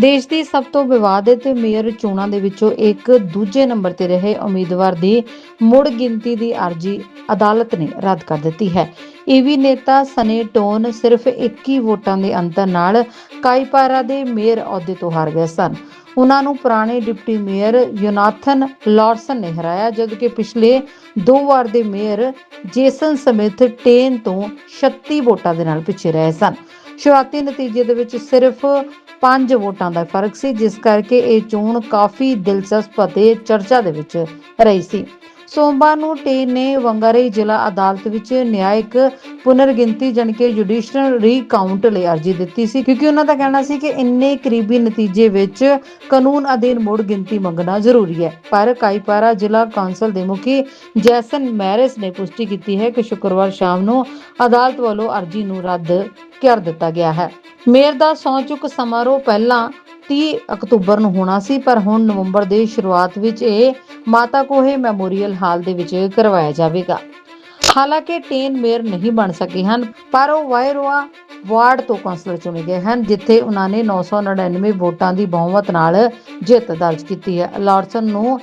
ਦੇਸ਼ ਦੀ ਸਭ ਤੋਂ ਵਿਵਾਦਿਤ ਮੇਅਰ ਚੋਣਾਂ ਦੇ ਵਿੱਚੋਂ ਇੱਕ ਦੂਜੇ ਨੰਬਰ ਤੇ ਰਹੇ ਉਮੀਦਵਾਰ ਦੀ ਮੁੜ ਗਿਣਤੀ ਦੀ ਅਰਜ਼ੀ ਅਦਾਲਤ ਨੇ ਰੱਦ ਕਰ ਦਿੱਤੀ ਹੈ। ਈਵੀ ਨੇਤਾ ਸਨੇ ਟੋਨ ਸਿਰਫ 21 ਵੋਟਾਂ ਦੇ ਅੰਤਰ ਨਾਲ ਕਾਈਪਾਰਾ ਦੇ ਮੇਅਰ ਅਹੁਦੇ ਤੋਂ ਹਾਰ ਗਏ ਸਨ। ਉਹਨਾਂ ਨੂੰ ਪੁਰਾਣੇ ਡਿਪਟੀ ਮੇਅਰ ਯੋਨਾਥਨ ਲਾਰਸਨ ਨੇ ਹਰਾਇਆ, ਜਦਕਿ ਪਿਛਲੇ ਦੋ ਵਾਰ ਦੇ ਮੇਅਰ ਜੇਸਨ ਸਮਿਥ ਟੇਨ ਤੋਂ 36 ਵੋਟਾਂ ਦੇ ਨਾਲ ਪਿੱਛੇ ਰਹੇ ਸਨ। ਸ਼ੁਰੂਆਤੀ ਨਤੀਜੇ ਦੇ ਵਿੱਚ ਸਿਰਫ 5 ਵੋਟਾਂ ਦਾ ਫ਼ਰਕ ਸੀ, ਜਿਸ ਕਰਕੇ ਇਹ ਚੋਣ ਕਾਫੀ ਦਿਲਚਸਪ ਅਤੇ ਚਰਚਾ ਦੇ ਵਿੱਚ ਰਹੀ ਸੀ। ਸੋਮਵਾਰ ਨੂੰ ਟੇਨ ਨੇ ਵੰਗਾਰਈ ਜ਼ਿਲ੍ਹਾ ਅਦਾਲਤ ਵਿੱਚ ਨਿਆਇਕ ਪੁਨਰਗਿਣਤੀ ਜਾਣੀ ਕਿ ਜੁਡੀਸ਼ੀਅਲ ਰੀਕਾਊਂਟ ਲਈ ਅਰਜ਼ੀ ਦਿੱਤੀ ਸੀ, ਕਿਉਂਕਿ ਉਹਨਾਂ ਦਾ ਕਹਿਣਾ ਸੀ ਕਿ ਇੰਨੇ ਕਰੀਬੀ ਨਤੀਜੇ ਵਿੱਚ ਕਾਨੂੰਨ ਅਧੀਨ ਮੁੜ ਗਿਣਤੀ ਮੰਗਣਾ ਜ਼ਰੂਰੀ ਹੈ। ਪਰ ਕਾਈਪਾਰਾ ਜ਼ਿਲ੍ਹਾ ਕੌਂਸਲ ਦੇ ਮੁਖੀ ਜੈਸਨ ਮੈਰਿਸ ਨੇ ਪੁਸ਼ਟੀ ਕੀਤੀ ਹੈ ਕਿ ਸ਼ੁੱਕਰਵਾਰ ਸ਼ਾਮ ਨੂੰ ਅਦਾਲਤ ਵੱਲੋਂ ਅਰਜ਼ੀ ਨੂੰ ਰੱਦ ਕਰ ਦਿੱਤਾ ਗਿਆ ਹੈ। ਮੇਅਰ ਦਾ ਸਹੁੰ ਚੁੱਕ ਸਮਾਰੋਹ ਪਹਿਲਾਂ 30 ਅਕਤੂਬਰ ਨੂੰ ਹੋਣਾ ਸੀ, ਪਰ ਹੁਣ ਨਵੰਬਰ ਦੇ ਸ਼ੁਰੂਆਤ ਵਿੱਚ ਇਹ ਮਾਤਾ ਕੋਹੇ ਮੈਮੋਰੀਅਲ ਹਾਲ ਦੇ ਵਿੱਚ ਕਰਵਾਇਆ ਜਾਵੇਗਾ। ਹਾਲਾਂਕਿ ਟੇਨ ਮੇਅਰ ਨਹੀਂ ਬਣ ਸਕੇ ਹਨ, ਪਰ ਉਹ ਵਾਇਰੋਆ ਵਾਰਡ ਤੋਂ ਕੌਂਸਲਰ ਚੁਣੇ ਗਏ ਹਨ, ਜਿੱਥੇ ਉਹਨਾਂ ਨੇ 999 ਵੋਟਾਂ ਦੀ ਬਹੁਮਤ ਨਾਲ ਜਿੱਤ ਦਰਜ ਕੀਤੀ ਹੈ। ਲਾਰਸਨ ਨੂੰ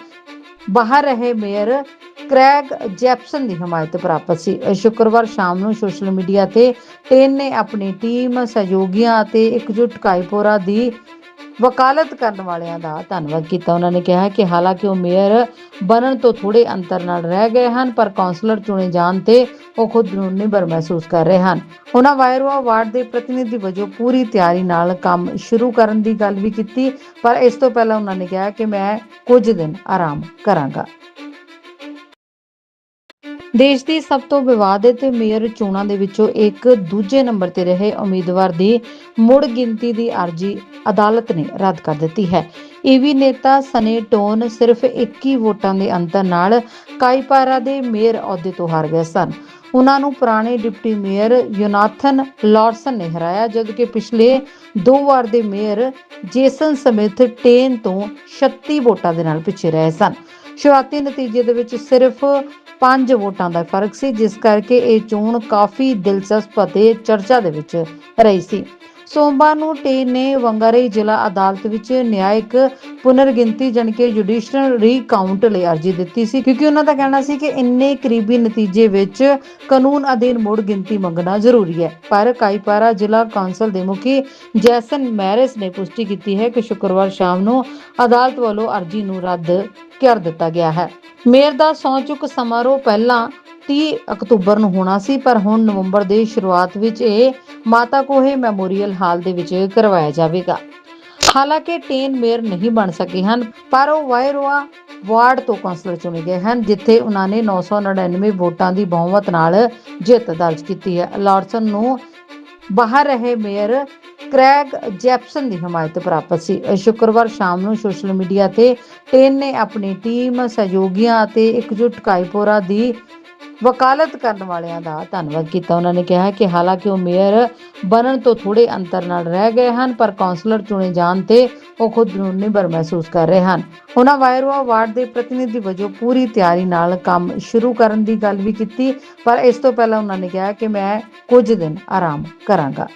ਬਾਹਰ ਰਹੇ ਮੇਅਰ ਕ੍ਰੈਗ ਜੈਪਸਨ ਦੀ ਹਮਾਇਤ ਪ੍ਰਾਪਤ ਸੀ। ਇਹ ਸ਼ੁੱਕਰਵਾਰ ਸ਼ਾਮ ਨੂੰ ਸੋਸ਼ਲ ਮੀਡੀਆ ਤੇ ਟੇਨ ਨੇ ਆਪਣੀ ਟੀਮ ਸਹਿਯੋਗੀਆਂ ਅਤੇ ਇਕਜੁੱਟ ਕਾਈਪੋਰਾ ਦੀ ਵਕਾਲਤ ਕਰਨ ਵਾਲਿਆਂ ਦਾ ਧੰਨਵਾਦ ਕੀਤਾ। ਉਹਨਾਂ ਨੇ ਕਿਹਾ ਕਿ ਹਾਲਾਂਕਿ ਉਹ ਮੇਅਰ ਬਣਨ ਤੋਂ ਥੋੜੇ ਅੰਤਰ ਨਾਲ ਰਹਿ ਗਏ ਹਨ, ਪਰ ਕਾਉਂਸਲਰ ਚੁਣੇ ਜਾਣ ਤੇ ਉਹ ਖੁਦ ਨੂੰ ਨਿਬਰ ਮਹਿਸੂਸ ਕਰ ਰਹੇ ਹਨ। ਉਹਨਾਂ ਵਾਇਰੋਆ ਵਾਰਡ ਦੇ ਪ੍ਰਤੀਨਿਧੀ ਵਜੋਂ ਪੂਰੀ ਤਿਆਰੀ ਨਾਲ ਕੰਮ ਸ਼ੁਰੂ ਕਰਨ ਦੀ ਗੱਲ ਵੀ ਕੀਤੀ, ਪਰ ਇਸ ਤੋਂ ਪਹਿਲਾਂ ਉਹਨਾਂ ਨੇ ਕਿਹਾ ਕਿ ਮੈਂ ਕੁਝ ਦਿਨ ਆਰਾਮ ਕਰਾਂਗਾ। ਦੇਸ਼ ਦੀ ਸਭ ਤੋਂ ਵਿਵਾਦਿਤ ਮੇਅਰ ਚੋਣਾਂ ਦੇ ਵਿੱਚੋਂ ਇੱਕ ਦੂਜੇ ਨੰਬਰ ਤੇ ਰਹੇ ਉਮੀਦਵਾਰ ਦੀ ਮੁੜ ਗਿਣਤੀ ਦੀ ਅਰਜ਼ੀ ਅਦਾਲਤ ਨੇ ਰੱਦ ਕਰ ਦਿੱਤੀ ਹੈ। ਈਵੀ ਨੇਤਾ ਸਨੇ ਟੋਨ ਸਿਰਫ 21 ਵੋਟਾਂ ਦੇ ਅੰਤਰ ਨਾਲ ਕਾਈਪਾਰਾ ਦੇ ਮੇਅਰ ਅਹੁਦੇ ਤੋਂ ਹਾਰ ਗਏ ਸਨ। ਉਹਨਾਂ ਨੂੰ ਪੁਰਾਣੇ ਡਿਪਟੀ ਮੇਅਰ ਯੋਨਾਥਨ ਲਾਰਸਨ ਨੇ ਹਰਾਇਆ, ਜਦਕਿ ਪਿਛਲੇ ਦੋ ਵਾਰ ਦੇ ਮੇਅਰ ਜੇਸਨ ਸਮਿਥ ਟੇਨ ਤੋਂ 36 ਵੋਟਾਂ ਦੇ ਨਾਲ ਪਿੱਛੇ ਰਹੇ ਸਨ। ਸ਼ੁਰੂਆਤੀ ਨਤੀਜੇ ਦੇ ਵਿੱਚ ਸਿਰਫ 5 ਵੋਟਾਂ ਦਾ ਫ਼ਰਕ ਸੀ, ਜਿਸ ਕਰਕੇ ਇਹ ਚੋਣ ਕਾਫੀ ਦਿਲਚਸਪ ਅਤੇ ਚਰਚਾ ਦੇ ਵਿੱਚ ਰਹੀ ਸੀ। ਸੋਮਵਾਰ ਨੂੰ ਟੇਨ ਨੇ ਵੰਗਾਰਈ ਜ਼ਿਲ੍ਹਾ ਅਦਾਲਤ ਵਿੱਚ ਨਿਆਇਕ ਪੁਨਰਗਿਣਤੀ ਜਾਣੀ ਕਿ ਜੁਡੀਸ਼ੀਅਲ ਰੀਕਾਊਂਟ ਲਈ ਅਰਜ਼ੀ ਦਿੱਤੀ ਸੀ, ਕਿਉਂਕਿ ਉਹਨਾਂ ਦਾ ਕਹਿਣਾ ਸੀ ਕਿ ਇੰਨੇ ਕਰੀਬੀ ਨਤੀਜੇ ਵਿੱਚ ਕਾਨੂੰਨ ਅਧੀਨ ਮੁੜ ਗਿਣਤੀ ਮੰਗਣਾ ਜ਼ਰੂਰੀ ਹੈ। ਪਰ ਕਾਈਪਾਰਾ ਜ਼ਿਲ੍ਹਾ ਕੌਂਸਲ ਦੇ ਮੁਖੀ ਜੈਸਨ ਮੈਰਿਸ ਨੇ ਪੁਸ਼ਟੀ ਕੀਤੀ ਹੈ ਕਿ ਸ਼ੁੱਕਰਵਾਰ ਸ਼ਾਮ ਨੂੰ ਅਦਾਲਤ ਵੱਲੋਂ ਅਰਜ਼ੀ ਨੂੰ ਰੱਦ ਕਰ ਦਿੱਤਾ ਗਿਆ ਹੈ। ਮੇਅਰ ਦਾ ਸਹੁੰ ਚੁੱਕ ਸਮਾਰੋਹ ਪਹਿਲਾਂ 30 ਅਕਤੂਬਰ ਨੂੰ ਹੋਣਾ ਸੀ, ਪਰ ਹੁਣ ਨਵੰਬਰ ਦੇ ਸ਼ੁਰੂਆਤ ਵਿੱਚ ਇਹ ਮਾਤਾ ਕੋਹੇ ਮੈਮੋਰੀਅਲ ਹਾਲ ਦੇ ਵਿੱਚ ਕਰਵਾਇਆ ਜਾਵੇਗਾ। ਹਾਲਾਂਕਿ ਟੇਨ ਮੇਅਰ ਨਹੀਂ ਬਣ ਸਕੇ ਹਨ, ਪਰ ਉਹ ਵਾਇਰੋਆ ਵਾਰਡ ਤੋਂ ਕੌਂਸਲਰ ਚੁਣੇ ਗਏ ਹਨ, ਜਿੱਥੇ ਉਹਨਾਂ ਨੇ 999 ਵੋਟਾਂ ਦੀ ਬਹੁਮਤ ਨਾਲ ਜਿੱਤ ਦਰਜ ਕੀਤੀ ਹੈ। ਲਾਰਸਨ ਨੂੰ ਬਾਹਰ ਰਹੇ ਮੇਅਰ ਕ੍ਰੈਗ ਜੈਪਸਨ ਦੀ ਹਮਾਇਤ ਪ੍ਰਾਪਤ ਸੀ। ਇਹ ਸ਼ੁੱਕਰਵਾਰ ਸ਼ਾਮ ਨੂੰ ਸੋਸ਼ਲ ਮੀਡੀਆ ਤੇ ਟੇਨ ਨੇ ਆਪਣੀ ਟੀਮ ਸਹਿਯੋਗੀਆਂ ਅਤੇ ਇਕਜੁੱਟ ਕਾਇਪੋਰਾ ਦੀ ਵਕਾਲਤ ਕਰਨ ਵਾਲਿਆਂ ਦਾ ਧੰਨਵਾਦ ਕੀਤਾ। ਉਹਨਾਂ ਨੇ ਕਿਹਾ ਕਿ ਹਾਲਾਂਕਿ ਉਹ ਮੇਅਰ ਬਣਨ ਤੋਂ ਥੋੜੇ ਅੰਤਰ ਨਾਲ ਰਹਿ ਗਏ ਹਨ, ਪਰ ਕਾਉਂਸਲਰ ਚੁਣੇ ਜਾਣ ਤੇ ਉਹ ਖੁਦ ਨੂੰ ਨਿਬਰ ਮਹਿਸੂਸ ਕਰ ਰਹੇ ਹਨ। ਉਹਨਾਂ ਵਾਇਰੋਆ ਵਾਰਡ ਦੇ ਪ੍ਰਤੀਨਿਧੀ ਵਜੋਂ ਪੂਰੀ ਤਿਆਰੀ ਨਾਲ ਕੰਮ ਸ਼ੁਰੂ ਕਰਨ ਦੀ ਗੱਲ ਵੀ ਕੀਤੀ, ਪਰ ਇਸ ਤੋਂ ਪਹਿਲਾਂ ਉਹਨਾਂ ਨੇ ਕਿਹਾ ਕਿ ਮੈਂ ਕੁਝ ਦਿਨ ਆਰਾਮ ਕਰਾਂਗਾ।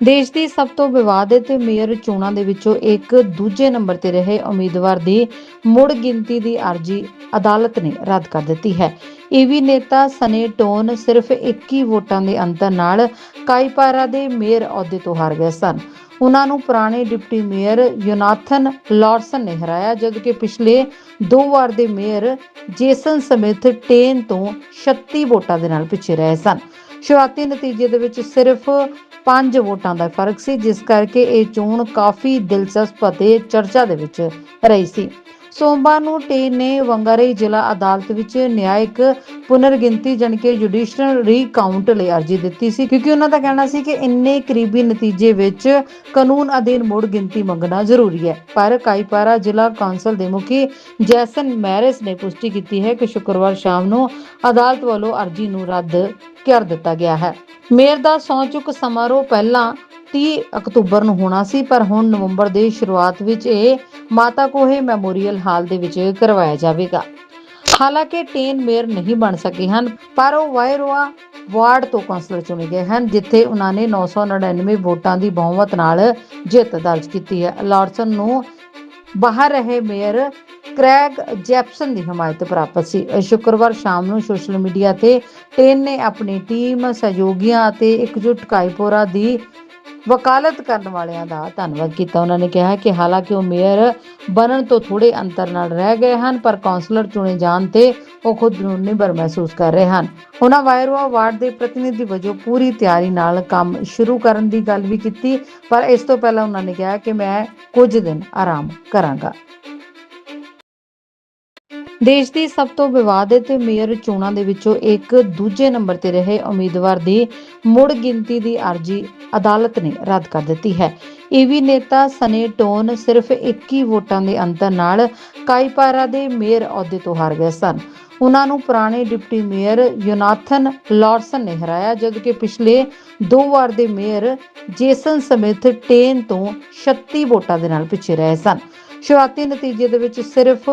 ਦੇਸ਼ ਦੀ ਸਭ ਤੋਂ ਵਿਵਾਦਿਤ ਮੇਅਰ ਚੋਣਾਂ ਦੇ ਵਿੱਚੋਂ ਇੱਕ ਦੂਜੇ ਨੰਬਰ ਤੇ ਰਹੇ ਉਮੀਦਵਾਰ ਦੀ ਮੁੜ ਗਿਣਤੀ ਦੀ ਅਰਜ਼ੀ ਅਦਾਲਤ ਨੇ ਰੱਦ ਕਰ ਦਿੱਤੀ ਹੈ। ਈਵੀ ਨੇਤਾ ਸਨੇ ਟੋਨ ਸਿਰਫ 21 ਵੋਟਾਂ ਦੇ ਅੰਤਰ ਨਾਲ ਕਾਈਪਾਰਾ ਦੇ ਮੇਅਰ ਅਹੁਦੇ ਤੋਂ ਹਾਰ ਗਏ ਸਨ। ਉਹਨਾਂ ਨੂੰ ਪੁਰਾਣੇ ਡਿਪਟੀ ਮੇਅਰ ਯੋਨਾਥਨ ਲਾਰਸਨ ਨੇ ਹਰਾਇਆ, ਜਦਕਿ ਪਿਛਲੇ ਦੋ ਵਾਰ ਦੇ ਮੇਅਰ ਜੇਸਨ ਸਮਿਥ ਟੇਨ ਤੋਂ 36 ਵੋਟਾਂ ਦੇ ਨਾਲ ਪਿੱਛੇ ਰਹੇ ਸਨ। ਸ਼ੁਰੂਆਤੀ ਨਤੀਜੇ ਦੇ ਵਿੱਚ ਸਿਰਫ 5 ਵੋਟਾਂ ਦਾ ਫ਼ਰਕ ਸੀ, ਜਿਸ ਕਰਕੇ ਇਹ ਚੋਣ ਕਾਫੀ ਦਿਲਚਸਪ ਅਤੇ ਚਰਚਾ ਦੇ ਵਿੱਚ ਰਹੀ ਸੀ। ਸੋਮਵਾਰ ਨੂੰ ਟੇਨ ਨੇ ਵੰਗਾਰਈ ਜ਼ਿਲ੍ਹਾ ਅਦਾਲਤ ਵਿੱਚ ਨਿਆਇਕ ਪੁਨਰਗਿਣਤੀ ਜਾਣੀ ਕਿ ਜੁਡੀਸ਼ੀਅਲ ਰੀਕਾਊਂਟ ਲਈ ਅਰਜ਼ੀ ਦਿੱਤੀ ਸੀ, ਕਿਉਂਕਿ ਉਹਨਾਂ ਦਾ ਕਹਿਣਾ ਸੀ ਕਿ ਇੰਨੇ ਕਰੀਬੀ ਨਤੀਜੇ ਵਿੱਚ ਕਾਨੂੰਨ ਅਧੀਨ ਮੁੜ ਗਿਣਤੀ ਮੰਗਣਾ ਜ਼ਰੂਰੀ ਹੈ। ਪਰ ਕਾਈਪਾਰਾ ਜ਼ਿਲ੍ਹਾ ਕੌਂਸਲ ਦੇ ਮੁਖੀ ਜੈਸਨ ਮੈਰਿਸ ਨੇ ਪੁਸ਼ਟੀ ਕੀਤੀ ਹੈ ਕਿ ਸ਼ੁੱਕਰਵਾਰ ਸ਼ਾਮ ਨੂੰ ਅਦਾਲਤ ਵੱਲੋਂ ਅਰਜ਼ੀ ਨੂੰ ਰੱਦ ਕਰ ਦਿੱਤਾ ਗਿਆ ਹੈ। ਮੇਅਰ ਦਾ ਸਹੁੰ ਸਮਾਰੋਹ ਪਹਿਲਾਂ 30 ਅਕਤੂਬਰ ਨੂੰ ਹੋਣਾ ਸੀ, ਪਰ ਹੁਣ ਨਵੰਬਰ ਦੇ ਸ਼ੁਰੂਆਤ ਵਿੱਚ ਇਹ ਮਾਤਾ ਕੋਹੇ ਮੈਮੋਰੀਅਲ ਹਾਲ ਦੇ ਵਿੱਚ ਕਰਵਾਇਆ ਜਾਵੇਗਾ। ਹਾਲਾਂਕਿ ਟੇਨ ਮੇਅਰ ਨਹੀਂ ਬਣ ਸਕੇ ਹਨ, ਪਰ ਉਹ ਵਾਇਰੋਆ ਵਾਰਡ ਤੋਂ ਕੌਂਸਲਰ ਚੁਣੇ ਗਏ ਹਨ, ਜਿੱਥੇ ਉਹਨਾਂ ਨੇ 999 ਵੋਟਾਂ ਦੀ ਬਹੁਮਤ ਨਾਲ ਜਿੱਤ ਦਰਜ ਕੀਤੀ ਹੈ। ਲਾਰਸਨ ਨੂੰ ਬਾਹਰ ਰਹੇ ਮੇਅਰ ਕ੍ਰੈਗ ਜੈਪਸਨ ਦੀ ਹਮਾਇਤ ਪ੍ਰਾਪਤ ਸੀ। ਅਹ ਸ਼ੁੱਕਰਵਾਰ ਸ਼ਾਮ ਨੂੰ ਸੋਸ਼ਲ ਮੀਡੀਆ ਤੇ ਟੇਨ ਨੇ ਆਪਣੀ ਟੀਮ, ਸਹਿਯੋਗੀਆਂ ਅਤੇ ਇਕਜੁੱਟ ਕਾਈਪੋਰਾ ਦੀ ਵਕਾਲਤ ਕਰਨ ਵਾਲਿਆਂ ਦਾ ਧੰਨਵਾਦ ਕੀਤਾ। ਉਹਨਾਂ ਨੇ ਕਿਹਾ ਕਿ ਹਾਲਾਂਕਿ ਉਹ ਮੇਅਰ ਬਣਨ ਤੋਂ ਥੋੜੇ ਅੰਤਰ ਨਾਲ ਰਹਿ ਗਏ ਹਨ, ਪਰ ਕਾਉਂਸਲਰ ਚੁਣੇ ਜਾਣ ਤੇ ਉਹ ਖੁਦ ਨੂੰ ਨਿਬਰ ਮਹਿਸੂਸ ਕਰ ਰਹੇ ਹਨ। ਉਹਨਾਂ ਵਾਇਰੋਆ ਵਾਰਡ ਦੇ ਪ੍ਰਤੀਨਿਧੀ ਵਜੋਂ ਪੂਰੀ ਤਿਆਰੀ ਨਾਲ ਕੰਮ ਸ਼ੁਰੂ ਕਰਨ ਦੀ ਗੱਲ ਵੀ ਕੀਤੀ, ਪਰ ਇਸ ਤੋਂ ਪਹਿਲਾਂ ਉਹਨਾਂ ਨੇ ਕਿਹਾ ਕਿ ਮੈਂ ਕੁਝ ਦਿਨ ਆਰਾਮ ਕਰਾਂਗਾ। ਦੇਸ਼ ਦੀ ਸਭ ਤੋਂ ਵਿਵਾਦਿਤ ਮੇਅਰ ਚੋਣਾਂ ਦੇ ਵਿੱਚੋਂ ਇੱਕ ਦੂਜੇ ਨੰਬਰ ਤੇ ਰਹੇ ਉਮੀਦਵਾਰ ਦੀ ਮੁੜ ਗਿਣਤੀ ਦੀ ਅਰਜ਼ੀ ਅਦਾਲਤ ਨੇ ਰੱਦ ਕਰ ਦਿੱਤੀ ਹੈ। ਈਵੀ ਨੇਤਾ ਸਨੇ ਟੋਨ ਸਿਰਫ 21 ਵੋਟਾਂ ਦੇ ਅੰਤਰ ਨਾਲ ਕਾਈਪਾਰਾ ਦੇ ਮੇਅਰ ਅਹੁਦੇ ਤੋਂ ਹਾਰ ਗਏ ਸਨ। ਉਹਨਾਂ ਨੂੰ ਪੁਰਾਣੇ ਡਿਪਟੀ ਮੇਅਰ ਯੋਨਾਥਨ ਲਾਰਸਨ ਨੇ ਹਰਾਇਆ, ਜਦਕਿ ਪਿਛਲੇ ਦੋ ਵਾਰ ਦੇ ਮੇਅਰ ਜੇਸਨ ਸਮਿਥ ਟੇਨ ਤੋਂ 36 ਵੋਟਾਂ ਦੇ ਨਾਲ ਪਿੱਛੇ ਰਹੇ ਸਨ। ਸ਼ੁਰੂਆਤੀ ਨਤੀਜੇ ਦੇ ਵਿੱਚ ਸਿਰਫ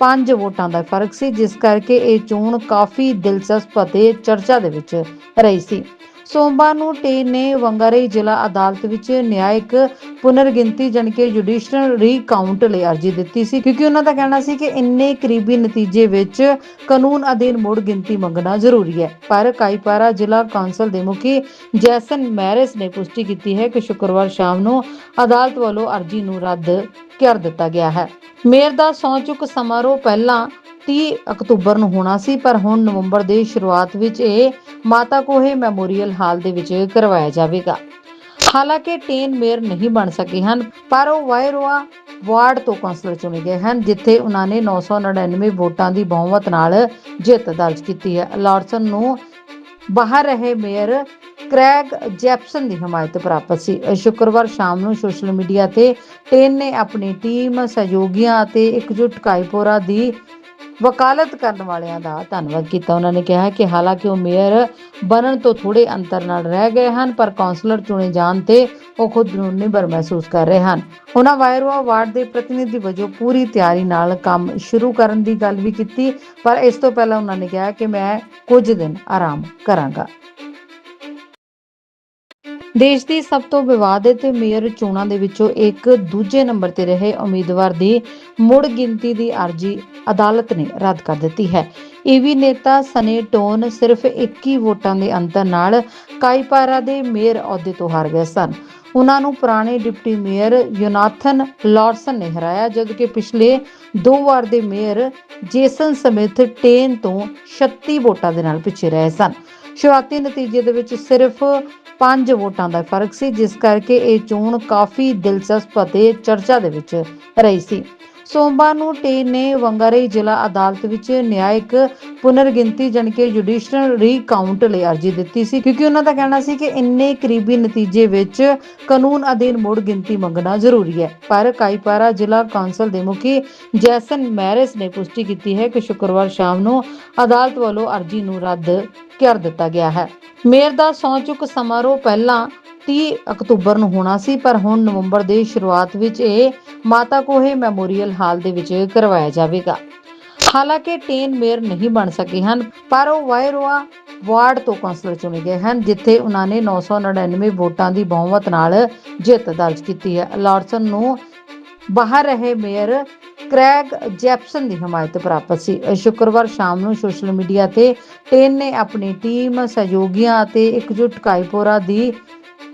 5 ਵੋਟਾਂ ਦਾ ਫ਼ਰਕ ਸੀ, ਜਿਸ ਕਰਕੇ ਇਹ ਚੋਣ ਕਾਫੀ ਦਿਲਚਸਪ ਅਤੇ ਚਰਚਾ ਦੇ ਵਿੱਚ ਰਹੀ ਸੀ। ਸੋਮਵਾਰ ਨੂੰ ਟੇਨ ਨੇ ਵੰਗਾਰਈ ਜ਼ਿਲ੍ਹਾ ਅਦਾਲਤ ਵਿੱਚ ਨਿਆਇਕ ਪੁਨਰਗਿਣਤੀ ਜਨਕੇ ਜੁਡੀਸ਼ੀਅਲ ਰੀਕਾਊਂਟ ਲਈ ਅਰਜ਼ੀ ਦਿੱਤੀ ਸੀ, ਕਿਉਂਕਿ ਉਹਨਾਂ ਦਾ ਕਹਿਣਾ ਸੀ ਕਿ ਇੰਨੇ ਕਰੀਬੀ ਨਤੀਜੇ ਵਿੱਚ ਕਾਨੂੰਨ ਅਧੀਨ ਮੁੜ ਗਿਣਤੀ ਮੰਗਣਾ ਜ਼ਰੂਰੀ ਹੈ। ਪਰ ਕਾਈਪਾਰਾ ਜ਼ਿਲ੍ਹਾ ਕੌਂਸਲ ਦੇ ਮੁਖੀ ਜੈਸਨ ਮੈਰਿਸ ਨੇ ਪੁਸ਼ਟੀ ਕੀਤੀ ਹੈ ਕਿ ਸ਼ੁੱਕਰਵਾਰ ਸ਼ਾਮ ਨੂੰ ਅਦਾਲਤ ਵੱਲੋਂ ਅਰਜ਼ੀ ਨੂੰ ਰੱਦ ਕਰ ਦਿੱਤਾ ਗਿਆ ਹੈ। ਮੇਅਰ ਦਾ ਸਹੁੰ ਚੁੱਕ ਸਮਾਰੋਹ ਪਹਿਲਾਂ 30 ਅਕਤੂਬਰ ਨੂੰ ਹੋਣਾ ਸੀ, ਪਰ ਹੁਣ ਨਵੰਬਰ ਦੇ ਸ਼ੁਰੂਆਤ ਵਿੱਚ ਇਹ ਮਾਤਾ ਕੋਹੇ ਮੈਮੋਰੀਅਲ ਹਾਲ ਦੇ ਵਿੱਚ ਕਰਵਾਇਆ ਜਾਵੇਗਾ। ਹਾਲਾਂਕਿ ਟੇਨ ਮੇਅਰ ਨਹੀਂ ਬਣ ਸਕੇ ਹਨ, ਪਰ ਉਹ ਵਾਇਰੋਆ ਵਾਰਡ ਤੋਂ ਕੌਂਸਲਰ ਚੁਣੇ ਗਏ ਹਨ, ਜਿੱਥੇ ਉਹਨਾਂ ਨੇ 999 ਵੋਟਾਂ ਦੀ ਬਹੁਮਤ ਨਾਲ ਜਿੱਤ ਦਰਜ ਕੀਤੀ ਹੈ। ਲਾਰਸਨ ਨੂੰ ਬਾਹਰ ਰਹੇ ਮੇਅਰ ਕ੍ਰੈਗ ਜੈਪਸਨ ਦੀ ਹਮਾਇਤ ਪ੍ਰਾਪਤ ਸੀ। ਅਹ ਸ਼ੁੱਕਰਵਾਰ ਸ਼ਾਮ ਨੂੰ ਸੋਸ਼ਲ ਮੀਡੀਆ ਤੇ ਟੇਨ ਨੇ ਆਪਣੀ ਟੀਮ ਸਹਿਯੋਗੀਆਂ ਅਤੇ ਇਕਜੁੱਟ ਕਾਇਪੋਰਾ ਦੀ ਵਕਾਲਤ ਕਰਨ ਵਾਲਿਆਂ ਦਾ ਧੰਨਵਾਦ ਕੀਤਾ। ਉਹਨਾਂ ਨੇ ਕਿਹਾ ਕਿ ਹਾਲਾਂਕਿ ਉਹ ਮੇਅਰ ਬਣਨ ਤੋਂ ਥੋੜੇ ਅੰਤਰ ਨਾਲ ਰਹਿ ਗਏ ਹਨ, ਪਰ ਕਾਉਂਸਲਰ ਚੁਣੇ ਜਾਣ ਤੇ ਉਹ ਖੁਦ ਨੂੰ ਨਿਬਰ ਮਹਿਸੂਸ ਕਰ ਰਹੇ ਹਨ। ਉਹਨਾਂ ਵਾਇਰੋਆ ਵਾਰਡ ਦੇ ਪ੍ਰਤੀਨਿਧੀ ਵਜੋਂ ਪੂਰੀ ਤਿਆਰੀ ਨਾਲ ਕੰਮ ਸ਼ੁਰੂ ਕਰਨ ਦੀ ਗੱਲ ਵੀ ਕੀਤੀ, ਪਰ ਇਸ ਤੋਂ ਪਹਿਲਾਂ ਉਹਨਾਂ ਨੇ ਕਿਹਾ ਕਿ ਮੈਂ ਕੁਝ ਦਿਨ ਆਰਾਮ ਕਰਾਂਗਾ। ਦੇਸ਼ ਦੀ ਸਭ ਤੋਂ ਵਿਵਾਦਿਤ ਮੇਅਰ ਚੋਣਾਂ ਦੇ ਵਿੱਚੋਂ ਇੱਕ ਦੂਜੇ ਨੰਬਰ ਤੇ ਰਹੇ ਉਮੀਦਵਾਰ ਦੀ ਮੁੜ ਗਿਣਤੀ ਦੀ ਅਰਜ਼ੀ ਅਦਾਲਤ ਨੇ ਰੱਦ ਕਰ ਦਿੱਤੀ ਹੈ। ਈਵੀ ਨੇਤਾ ਸਨੇ ਟੋਨ ਸਿਰਫ 21 ਵੋਟਾਂ ਦੇ ਅੰਤਰ ਨਾਲ ਕਾਈਪਾਰਾ ਦੇ ਮੇਅਰ ਅਹੁਦੇ ਤੋਂ ਹਾਰ ਗਏ ਸਨ। ਉਹਨਾਂ ਨੂੰ ਪੁਰਾਣੇ ਡਿਪਟੀ ਮੇਅਰ ਯੋਨਾਥਨ ਲਾਰਸਨ ਨੇ ਹਰਾਇਆ, ਜਦਕਿ ਪਿਛਲੇ ਦੋ ਵਾਰ ਦੇ ਮੇਅਰ ਜੇਸਨ ਸਮਿਥ ਟੇਨ ਤੋਂ 36 ਵੋਟਾਂ ਦੇ ਨਾਲ ਪਿੱਛੇ ਰਹੇ ਸਨ। ਸ਼ੁਰੂਆਤੀ ਨਤੀਜੇ ਦੇ ਵਿੱਚ ਸਿਰਫ 5 ਵੋਟਾਂ ਦਾ ਫ਼ਰਕ ਸੀ, ਜਿਸ ਕਰਕੇ ਇਹ ਚੋਣ ਕਾਫੀ ਦਿਲਚਸਪ ਅਤੇ ਚਰਚਾ ਦੇ ਵਿੱਚ ਰਹੀ ਸੀ। ਸੋਮਵਾਰ ਨੂੰ ਟੇਨ ਨੇ ਵੰਗਾਰਈ ਜ਼ਿਲ੍ਹਾ ਅਦਾਲਤ ਵਿੱਚ ਨਿਆਇਕ ਪੁਨਰਗਿਣਤੀ ਜਨਕੇ ਜੁਡੀਸ਼ੀਅਲ ਰੀਕਾਊਂਟ ਲਈ ਅਰਜ਼ੀ ਦਿੱਤੀ ਸੀ, ਕਿਉਂਕਿ ਉਹਨਾਂ ਦਾ ਕਹਿਣਾ ਸੀ ਕਿ ਇੰਨੇ ਕਰੀਬੀ ਨਤੀਜੇ ਵਿੱਚ ਕਾਨੂੰਨ ਅਧੀਨ ਮੁੜ ਗਿਣਤੀ ਮੰਗਣਾ ਜ਼ਰੂਰੀ ਹੈ। ਪਰ ਕਾਈਪਾਰਾ ਜ਼ਿਲ੍ਹਾ ਕੌਂਸਲ ਦੇ ਮੁਖੀ ਜੈਸਨ ਮੈਰਿਸ ਨੇ ਪੁਸ਼ਟੀ ਕੀਤੀ ਹੈ ਕਿ ਸ਼ੁੱਕਰਵਾਰ ਸ਼ਾਮ ਨੂੰ ਅਦਾਲਤ ਵੱਲੋਂ ਅਰਜ਼ੀ ਨੂੰ ਰੱਦ ਕਰ ਦਿੱਤਾ ਗਿਆ ਹੈ। ਮੇਅਰ ਦਾ ਸਹੁੰ ਚੁੱਕ ਸਮਾਰੋਹ ਪਹਿਲਾਂ 30 ਅਕਤੂਬਰ ਨੂੰ ਹੋਣਾ ਸੀ, ਪਰ ਹੁਣ ਨਵੰਬਰ ਦੇ ਸ਼ੁਰੂਆਤ ਵਿੱਚ ਇਹ ਮਾਤਾ ਕੋਹੇ ਮੈਮੋਰੀਅਲ ਹਾਲ ਦੇ ਵਿੱਚ ਕਰਵਾਇਆ ਜਾਵੇਗਾ। ਹਾਲਾਂਕਿ ਟੇਨ ਮੇਅਰ ਨਹੀਂ ਬਣ ਸਕੇ ਹਨ, ਪਰ ਉਹ ਵਾਇਰੋਆ ਵਾਰਡ ਤੋਂ ਕੌਂਸਲਰ ਚੁਣੇ ਗਏ ਹਨ, ਜਿੱਥੇ ਉਹਨਾਂ ਨੇ 999 ਵੋਟਾਂ ਦੀ ਬਹੁਮਤ ਨਾਲ ਜਿੱਤ ਦਰਜ ਕੀਤੀ ਹੈ। ਲਾਰਸਨ ਨੂੰ ਬਾਹਰ ਰਹੇ ਮੇਅਰ ਕ੍ਰੈਗ ਜੈਪਸਨ ਦੀ ਹਮਾਇਤ ਪ੍ਰਾਪਤ ਸੀ। ਅਹ ਸ਼ੁੱਕਰਵਾਰ ਸ਼ਾਮ ਨੂੰ ਸੋਸ਼ਲ ਮੀਡੀਆ ਤੇ ਟੇਨ ਨੇ ਆਪਣੀ ਟੀਮ ਸਹਿਯੋਗੀਆਂ ਅਤੇ ਇਕਜੁੱਟ ਕਾਇਪੋਰਾ ਦੀ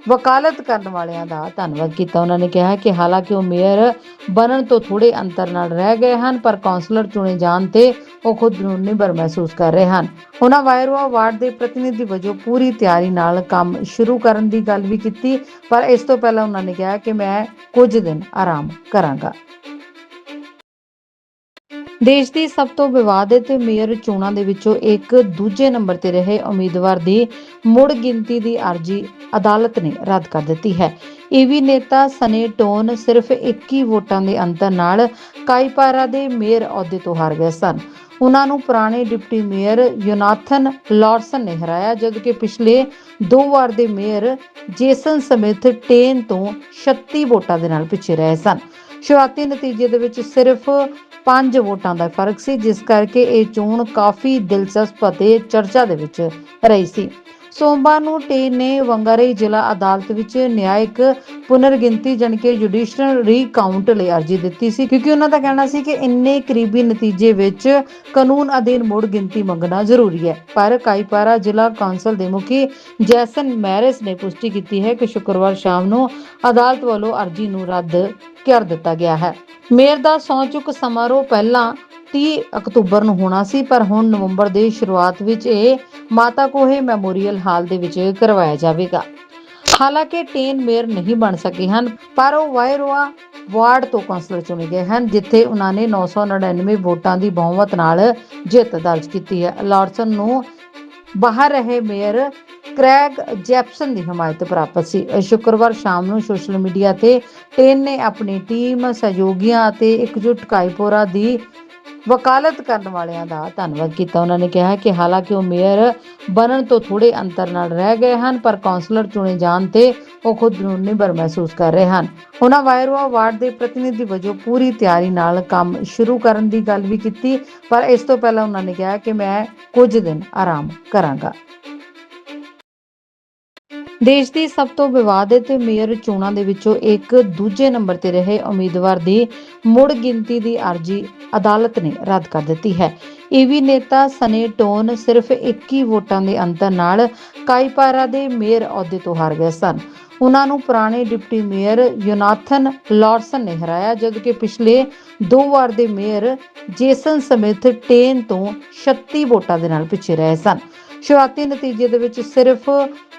ਵਕਾਲਤ ਕਰਨ ਵਾਲਿਆਂ ਦਾ ਧੰਨਵਾਦ ਕੀਤਾ। ਉਹਨਾਂ ਨੇ ਕਿਹਾ ਕਿ ਹਾਲਾਂਕਿ ਉਹ ਮੇਅਰ ਬਣਨ ਤੋਂ ਥੋੜੇ ਅੰਤਰ ਨਾਲ ਰਹਿ ਗਏ ਹਨ, ਪਰ ਕਾਉਂਸਲਰ ਚੁਣੇ ਜਾਣ ਤੇ ਉਹ ਖੁਦ ਨੂੰ ਨਿਬਰ ਮਹਿਸੂਸ ਕਰ ਰਹੇ ਹਨ। ਉਹਨਾਂ ਵਾਇਰੋਆ ਵਾਰਡ ਦੇ ਪ੍ਰਤੀਨਿਧੀ ਵਜੋਂ ਪੂਰੀ ਤਿਆਰੀ ਨਾਲ ਕੰਮ ਸ਼ੁਰੂ ਕਰਨ ਦੀ ਗੱਲ ਵੀ ਕੀਤੀ, ਪਰ ਇਸ ਤੋਂ ਪਹਿਲਾਂ ਉਹਨਾਂ ਨੇ ਕਿਹਾ ਕਿ ਮੈਂ ਕੁਝ ਦਿਨ ਆਰਾਮ ਕਰਾਂਗਾ। ਦੇਸ਼ ਦੀ ਸਭ ਤੋਂ ਵਿਵਾਦਿਤ ਮੇਅਰ ਚੋਣਾਂ ਦੇ ਵਿੱਚੋਂ ਇੱਕ ਦੂਜੇ ਨੰਬਰ ਤੇ ਰਹੇ ਉਮੀਦਵਾਰ ਦੀ ਮੁੜ ਗਿਣਤੀ ਦੀ ਅਰਜ਼ੀ ਅਦਾਲਤ ਨੇ ਰੱਦ ਕਰ ਦਿੱਤੀ ਹੈ। ਈਵੀ ਨੇਤਾ ਸਨੇ ਟੋਨ ਸਿਰਫ 21 ਵੋਟਾਂ ਦੇ ਅੰਤਰ ਨਾਲ ਕਾਈਪਾਰਾ ਦੇ ਮੇਅਰ ਅਹੁਦੇ ਤੋਂ ਹਾਰ ਗਏ ਸਨ। ਉਹਨਾਂ ਨੂੰ ਪੁਰਾਣੇ ਡਿਪਟੀ ਮੇਅਰ ਯੋਨਾਥਨ ਲਾਰਸਨ ਨੇ ਹਰਾਇਆ, ਜਦਕਿ ਪਿਛਲੇ ਦੋ ਵਾਰ ਦੇ ਮੇਅਰ ਜੇਸਨ ਸਮਿਥ ਟੇਨ ਤੋਂ 36 ਵੋਟਾਂ ਦੇ ਨਾਲ ਪਿੱਛੇ ਰਹੇ ਸਨ। ਸ਼ੁਰੂਆਤੀ ਨਤੀਜੇ ਦੇ ਵਿੱਚ ਸਿਰਫ ਪੰਜ ਵੋਟਾਂ ਦਾ ਫ਼ਰਕ ਸੀ, ਜਿਸ ਕਰਕੇ ਇਹ ਚੋਣ ਕਾਫੀ ਦਿਲਚਸਪ ਅਤੇ ਚਰਚਾ ਦੇ ਵਿੱਚ ਰਹੀ ਸੀ। ਸੋਮਵਾਰ ਨੂੰ ਟੀ ਨੇ ਵੰਗਾਰੇ ਜ਼ਿਲ੍ਹਾ ਅਦਾਲਤ ਵਿੱਚ ਨਿਆਇਕ ਪੁਨਰਗਿਣਤੀ ਜਣ ਕੇ ਜੁਡੀਸ਼ੀਅਲ ਰੀਕਾਊਂਟ ਲਈ ਅਰਜ਼ੀ ਦਿੱਤੀ ਸੀ, ਕਿਉਂਕਿ ਉਹਨਾਂ ਦਾ ਕਹਿਣਾ ਸੀ ਕਿ ਇੰਨੇ ਕਰੀਬੀ ਨਤੀਜੇ ਵਿੱਚ ਕਾਨੂੰਨ ਅਧੀਨ ਮੋੜ ਗਿਣਤੀ ਮੰਗਣਾ ਜ਼ਰੂਰੀ ਹੈ। ਪਰ ਕਾਈਪਾਰਾ ਜ਼ਿਲ੍ਹਾ ਕੌਂਸਲ ਦੇ ਮੁਖੀ ਜੈਸਨ ਮੈਰਿਸ ਨੇ ਪੁਸ਼ਟੀ ਕੀਤੀ ਹੈ ਕਿ ਸ਼ੁੱਕਰਵਾਰ ਸ਼ਾਮ ਨੂੰ ਅਦਾਲਤ ਵੱਲੋਂ ਅਰਜ਼ੀ ਨੂੰ ਰੱਦ ਕਰ ਦਿੱਤਾ ਗਿਆ ਹੈ। ਮੇਅਰ ਦਾ ਸੌਂ ਸਮਾਰੋਹ ਪਹਿਲਾਂ 30 ਅਕਤੂਬਰ ਨੂੰ ਹੋਣਾ ਸੀ, ਪਰ ਹੁਣ ਨਵੰਬਰ ਦੇ ਸ਼ੁਰੂਆਤ ਵਿੱਚ ਇਹ ਮਾਤਾ ਕੋਹੇ ਮੈਮੋਰੀਅਲ ਹਾਲ ਦੇ ਵਿੱਚ ਕਰਵਾਇਆ ਜਾਵੇਗਾ। ਹਾਲਾਂਕਿ ਟੇਨ ਮੇਅਰ ਨਹੀਂ ਬਣ ਸਕੇ ਹਨ, ਪਰ ਉਹ ਵਾਇਰੋਆ ਵਾਰਡ ਤੋਂ ਕੌਂਸਲਰ ਚੁਣੇ ਗਏ ਹਨ, ਜਿੱਥੇ ਉਹਨਾਂ ਨੇ 999 ਵੋਟਾਂ ਦੀ ਬਹੁਮਤ ਨਾਲ ਜਿੱਤ ਦਰਜ ਕੀਤੀ ਹੈ। ਲਾਰਸਨ ਨੂੰ ਬਾਹਰ ਰਹੇ ਮੇਅਰ ਕ੍ਰੈਗ ਜੈਪਸਨ ਦੀ ਹਮਾਇਤ ਪ੍ਰਾਪਤ ਸੀ। ਸ਼ੁੱਕਰਵਾਰ ਸ਼ਾਮ ਨੂੰ ਸੋਸ਼ਲ ਮੀਡੀਆ ਤੇ ਟੇਨ ਨੇ ਆਪਣੀ ਟੀਮ, ਸਹਿਯੋਗੀਆਂ ਅਤੇ ਇਕਜੁੱਟ ਕਾਇਪੋਰਾ ਦੀ ਵਕਾਲਤ ਕਰਨ ਵਾਲਿਆਂ ਦਾ ਧੰਨਵਾਦ ਕੀਤਾ। ਉਹਨਾਂ ਨੇ ਕਿਹਾ ਕਿ ਹਾਲਾਂਕਿ ਉਹ ਮੇਅਰ ਬਣਨ ਤੋਂ ਥੋੜੇ ਅੰਤਰ ਨਾਲ ਰਹਿ ਗਏ ਹਨ, ਪਰ ਕਾਉਂਸਲਰ ਚੁਣੇ ਜਾਣ ਤੇ ਉਹ ਖੁਦ ਨੂੰ ਨਿਬਰ ਮਹਿਸੂਸ ਕਰ ਰਹੇ ਹਨ। ਉਹਨਾਂ ਵਾਇਰਵਾ ਵਾਰਡ ਦੇ ਪ੍ਰਤੀਨਿਧੀ ਵਜੋਂ ਪੂਰੀ ਤਿਆਰੀ ਨਾਲ ਕੰਮ ਸ਼ੁਰੂ ਕਰਨ ਦੀ ਗੱਲ ਵੀ ਕੀਤੀ, ਪਰ ਇਸ ਤੋਂ ਪਹਿਲਾਂ ਉਹਨਾਂ ਨੇ ਕਿਹਾ ਕਿ ਮੈਂ ਕੁਝ ਦਿਨ ਆਰਾਮ ਕਰਾਂਗਾ। ਦੇਸ਼ ਦੀ ਸਭ ਤੋਂ ਵਿਵਾਦਿਤ ਮੇਅਰ ਚੋਣਾਂ ਦੇ ਵਿੱਚੋਂ ਇੱਕ ਦੂਜੇ ਨੰਬਰ ਤੇ ਰਹੇ ਉਮੀਦਵਾਰ ਦੀ ਮੁੜ ਗਿਣਤੀ ਦੀ ਅਰਜ਼ੀ ਅਦਾਲਤ ਨੇ ਰੱਦ ਕਰ ਦਿੱਤੀ ਹੈ। ਈਵੀ ਨੇਤਾ ਸਨੇ ਟੋਨ ਸਿਰਫ 21 ਵੋਟਾਂ ਦੇ ਅੰਤਰ ਨਾਲ ਕਾਈਪਾਰਾ ਦੇ ਮੇਅਰ ਅਹੁਦੇ ਤੋਂ ਹਾਰ ਗਏ ਸਨ। ਉਹਨਾਂ ਨੂੰ ਪੁਰਾਣੇ ਡਿਪਟੀ ਮੇਅਰ ਯੋਨਾਥਨ ਲਾਰਸਨ ਨੇ ਹਰਾਇਆ, ਜਦਕਿ ਪਿਛਲੇ ਦੋ ਵਾਰ ਦੇ ਮੇਅਰ ਜੇਸਨ ਸਮਿਥ ਟੇਨ ਤੋਂ 36 ਵੋਟਾਂ ਦੇ ਨਾਲ ਪਿੱਛੇ ਰਹੇ ਸਨ। ਸ਼ੁਰੂਆਤੀ ਨਤੀਜੇ ਦੇ ਵਿੱਚ ਸਿਰਫ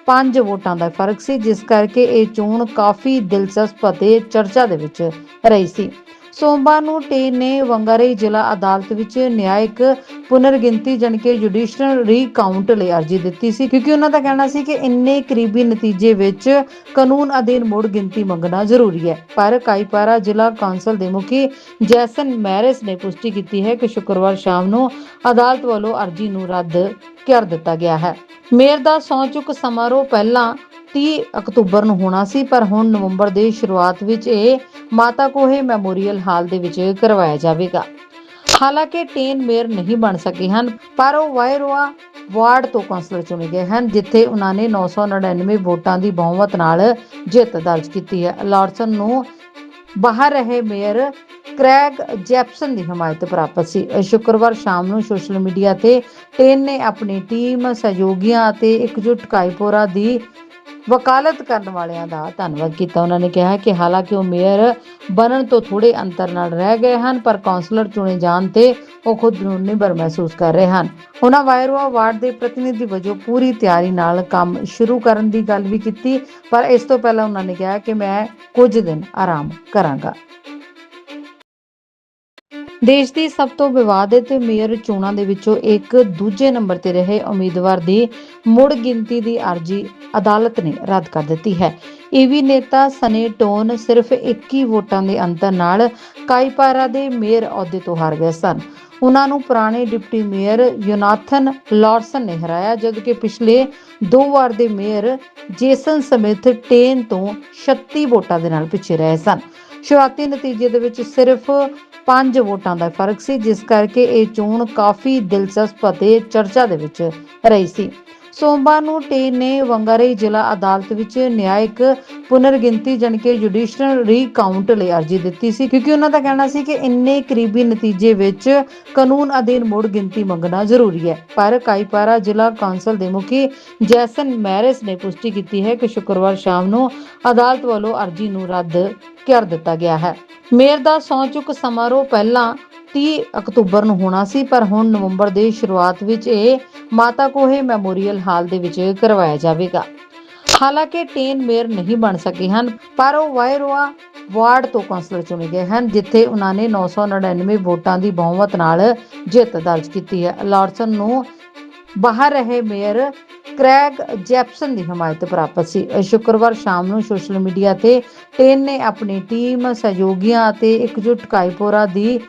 5 ਵੋਟਾਂ ਦਾ ਫ਼ਰਕ ਸੀ, ਜਿਸ ਕਰਕੇ ਇਹ ਚੋਣ ਕਾਫੀ ਦਿਲਚਸਪ ਅਤੇ ਚਰਚਾ ਦੇ ਵਿੱਚ ਰਹੀ ਸੀ। ਸੋਮਵਾਰ ਨੂੰ ਟੇ ਨੇ ਵੰਗਾਰੇ ਜ਼ਿਲ੍ਹਾ ਅਦਾਲਤ ਵਿੱਚ ਨਿਆਇਕ ਪੁਨਰਗਿਣਤੀ ਜਣ ਕੇ ਜੁਡੀਸ਼ੀਅਲ ਰੀਕਾਊਂਟ ਲਈ ਅਰਜ਼ੀ ਦਿੱਤੀ ਸੀ, ਕਿਉਂਕਿ ਉਹਨਾਂ ਦਾ ਕਹਿਣਾ ਸੀ ਕਿ ਇੰਨੇ ਕਰੀਬੀ ਨਤੀਜੇ ਵਿੱਚ ਕਾਨੂੰਨ ਅਧੀਨ ਮੁੜ ਗਿਣਤੀ ਮੰਗਣਾ ਜ਼ਰੂਰੀ ਹੈ। ਪਰ ਕਾਈਪਾਰਾ ਜ਼ਿਲ੍ਹਾ ਕੌਂਸਲ ਦੇ ਮੁਖੀ ਜੈਸਨ ਮੈਰਿਸ ਨੇ ਪੁਸ਼ਟੀ ਕੀਤੀ ਹੈ ਕਿ ਸ਼ੁੱਕਰਵਾਰ ਸ਼ਾਮ ਨੂੰ ਅਦਾਲਤ ਵੱਲੋਂ ਅਰਜ਼ੀ ਨੂੰ ਰੱਦ ਕਰ ਦਿੱਤਾ ਗਿਆ ਹੈ। ਮੇਰ ਦਾ ਸੌਂ ਚੁੱਕ ਸਮਾਰੋਹ ਪਹਿਲਾਂ 30 ਅਕਤੂਬਰ ਨੂੰ ਹੋਣਾ ਸੀ, ਪਰ ਹੁਣ ਨਵੰਬਰ ਦੇ ਸ਼ੁਰੂਆਤ ਵਿੱਚ ਇਹ ਮਾਤਾ ਕੋਹੇ ਮੈਮੋਰੀਅਲ ਹਾਲ ਦੇ ਵਿੱਚ ਕਰਵਾਇਆ ਜਾਵੇਗਾ। ਹਾਲਾਂਕਿ 10 ਮੇਅਰ ਨਹੀਂ ਬਣ ਸਕੇ ਹਨ, ਪਰ ਉਹ ਵਾਇਰੋਆ ਵਾਰਡ ਤੋਂ ਕੌਂਸਲਰ ਚੁਣੇ ਗਏ ਹਨ, ਜਿੱਥੇ ਉਹਨਾਂ ਨੇ 999 ਵੋਟਾਂ ਦੀ ਬਹੁਮਤ ਨਾਲ ਜਿੱਤ ਦਰਜ ਕੀਤੀ ਹੈ। ਲਾਰਸਨ ਨੂੰ ਬਾਹਰ ਰਹੇ ਮੇਅਰ ਕ੍ਰੈਗ ਜੈਪਸਨ ਦੀ ਹਮਾਇਤ ਪ੍ਰਾਪਤ ਸੀ। ਸ਼ੁੱਕਰਵਾਰ ਸ਼ਾਮ ਨੂੰ ਸੋਸ਼ਲ ਮੀਡੀਆ ਤੇ ਟੇਨ ਨੇ ਆਪਣੀ ਟੀਮ ਸਹਿਯੋਗੀਆਂ ਅਤੇ ਇਕਜੁੱਟ ਕਾਇਪੋਰਾ ਦੀ ਵਕਾਲਤ ਕਰਨ ਵਾਲਿਆਂ ਦਾ ਧੰਨਵਾਦ ਕੀਤਾ। ਉਹਨਾਂ ਨੇ ਕਿਹਾ ਕਿ ਹਾਲਾਂਕਿ ਉਹ ਮੇਅਰ ਬਣਨ ਤੋਂ ਥੋੜੇ ਅੰਤਰ ਨਾਲ ਰਹਿ ਗਏ ਹਨ, ਪਰ ਕਾਉਂਸਲਰ ਚੁਣੇ ਜਾਣ ਤੇ ਉਹ ਖੁਦ ਨੂੰ ਨਿਬਰ ਮਹਿਸੂਸ ਕਰ ਰਹੇ ਹਨ। ਉਹਨਾਂ ਵਾਇਰੋਆ ਵਾਰਡ ਦੇ ਪ੍ਰਤੀਨਿਧੀ ਵਜੋਂ ਪੂਰੀ ਤਿਆਰੀ ਨਾਲ ਕੰਮ ਸ਼ੁਰੂ ਕਰਨ ਦੀ ਗੱਲ ਵੀ ਕੀਤੀ, ਪਰ ਇਸ ਤੋਂ ਪਹਿਲਾਂ ਉਹਨਾਂ ਨੇ ਕਿਹਾ ਕਿ ਮੈਂ ਕੁਝ ਦਿਨ ਆਰਾਮ ਕਰਾਂਗਾ। ਦੇਸ਼ ਦੀ ਸਭ ਤੋਂ ਵਿਵਾਦਿਤ ਮੇਅਰ ਚੋਣਾਂ ਦੇ ਵਿੱਚੋਂ ਇੱਕ ਦੂਜੇ ਨੰਬਰ ਤੇ ਰਹੇ ਉਮੀਦਵਾਰ ਦੀ ਮੁੜ ਗਿਣਤੀ ਦੀ ਅਰਜ਼ੀ ਅਦਾਲਤ ਨੇ ਰੱਦ ਕਰ ਦਿੱਤੀ ਹੈ। ਈਵੀ ਨੇਤਾ ਸਨੇ ਟੋਨ ਸਿਰਫ 21 ਵੋਟਾਂ ਦੇ ਅੰਤਰ ਨਾਲ ਕਾਈਪਾਰਾ ਦੇ ਮੇਅਰ ਅਹੁਦੇ ਤੋਂ ਹਾਰ ਗਏ ਸਨ। ਉਹਨਾਂ ਨੂੰ ਪੁਰਾਣੇ ਡਿਪਟੀ ਮੇਅਰ ਯੋਨਾਥਨ ਲਾਰਸਨ ਨੇ ਹਰਾਇਆ, ਜਦਕਿ ਪਿਛਲੇ ਦੋ ਵਾਰ ਦੇ ਮੇਅਰ ਜੇਸਨ ਸਮਿਥ ਟੇਨ ਤੋਂ 36 ਵੋਟਾਂ ਦੇ ਨਾਲ ਪਿੱਛੇ ਰਹੇ ਸਨ। ਸ਼ੁਰੂਆਤੀ ਨਤੀਜੇ ਦੇ ਵਿੱਚ ਸਿਰਫ 5 ਵੋਟਾਂ ਦਾ ਫ਼ਰਕ ਸੀ, ਜਿਸ ਕਰਕੇ ਇਹ ਚੋਣ ਕਾਫੀ ਦਿਲਚਸਪ ਅਤੇ ਚਰਚਾ ਦੇ ਵਿੱਚ ਰਹੀ ਸੀ। ਸੋਮਵਾਰ ਨੂੰ ਟੇਨ ਨੇ ਵੰਗਾਰਈ ਜ਼ਿਲ੍ਹਾ ਅਦਾਲਤ ਵਿੱਚ ਨਿਆਇਕ ਪੁਨਰਗਿਣਤੀ ਜਾਣੀ ਕਿ ਜੁਡੀਸ਼ੀਅਲ ਰੀਕਾਊਂਟ ਲਈ ਅਰਜ਼ੀ ਦਿੱਤੀ ਸੀ, ਕਿਉਂਕਿ ਉਹਨਾਂ ਦਾ ਕਹਿਣਾ ਸੀ ਕਿ ਇੰਨੇ ਕਰੀਬੀ ਨਤੀਜੇ ਵਿੱਚ ਕਾਨੂੰਨ ਅਧੀਨ ਮੁੜ ਗਿਣਤੀ ਮੰਗਣਾ ਜ਼ਰੂਰੀ ਹੈ। ਪਰ ਕਾਈਪਾਰਾ ਜ਼ਿਲ੍ਹਾ ਕੌਂਸਲ ਦੇ ਮੁਖੀ ਜੈਸਨ ਮੈਰਿਸ ਨੇ ਪੁਸ਼ਟੀ ਕੀਤੀ ਹੈ ਕਿ ਸ਼ੁੱਕਰਵਾਰ ਸ਼ਾਮ ਨੂੰ ਅਦਾਲਤ ਵੱਲੋਂ ਅਰਜ਼ੀ ਨੂੰ ਰੱਦ ਕਰ ਦਿੱਤਾ ਗਿਆ ਹੈ। ਮੇਅਰ ਦਾ ਸਹੁੰ ਚੁੱਕ ਸਮਾਰੋਹ ਪਹਿਲਾਂ 30 ਅਕਤੂਬਰ ਨੂੰ ਹੋਣਾ ਸੀ, ਪਰ ਹੁਣ ਨਵੰਬਰ ਦੇ ਸ਼ੁਰੂਆਤ ਵਿੱਚ ਇਹ ਮਾਤਾ ਕੋਹੇ ਮੈਮੋਰੀਅਲ ਹਾਲ ਦੇ ਵਿੱਚ ਕਰਵਾਇਆ ਜਾਵੇਗਾ। ਹਾਲਾਂਕਿ ਟੇਨ ਮੇਅਰ ਨਹੀਂ ਬਣ ਸਕੇ ਹਨ, ਪਰ ਉਹ ਵਾਇਰੋਆ ਵਾਰਡ ਤੋਂ ਕੌਂਸਲਰ ਚੁਣੇ ਗਏ ਹਨ, ਜਿੱਥੇ ਉਹਨਾਂ ਨੇ 999 ਵੋਟਾਂ ਦੀ ਬਹੁਮਤ ਨਾਲ ਜਿੱਤ ਦਰਜ ਕੀਤੀ ਹੈ। ਲਾਰਸਨ ਨੂੰ ਬਾਹਰ ਰਹੇ ਮੇਅਰ ਕ੍ਰੈਗ ਜੈਪਸਨ ਦੀ ਹਮਾਇਤ ਪ੍ਰਾਪਤ ਸੀ। ਇਹ ਸ਼ੁੱਕਰਵਾਰ ਸ਼ਾਮ ਨੂੰ ਸੋਸ਼ਲ ਮੀਡੀਆ ਤੇ ਟੇਨ ਨੇ ਆਪਣੀ ਟੀਮ ਸਹਿਯੋਗੀਆਂ ਅਤੇ ਇਕਜੁੱਟ ਕਾਇਪੋਰਾ ਦੀ